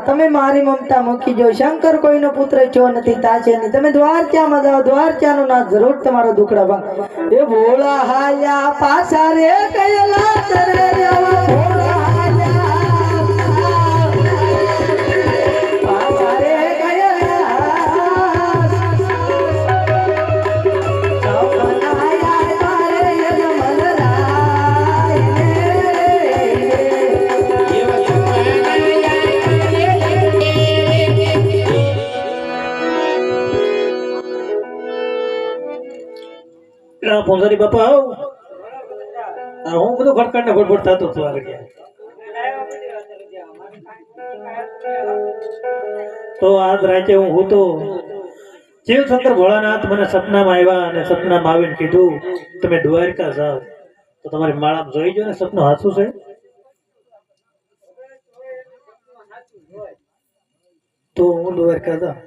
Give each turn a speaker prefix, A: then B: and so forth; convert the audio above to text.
A: તમે મારી મમતા મૂકી જો શંકર કોઈનો પુત્ર છો નથી તાશે નહીં તમે દ્વારકામાં જાઓ દ્વારકાનું નાથ જરૂર તમારો દુખડા ભાંગ એ ભોળા હાલ્યા પાછા રે કયલા
B: પૂંજારી બાપા, આવ. હું બધું ખડખડ ને ગોડગોડ થતો હતો આગળ તો આજ રાતે હું હું તો શિવ શંકર ભોળાનાથ મને સપનામાં આવ્યા અને સપનામાં આવીને કીધું, તમે દ્વારકા જાઓ. તો તમારી માળામાં જોઈ જો ને, સપનું હાથું છે? તો હું દ્વારકા જાઉં.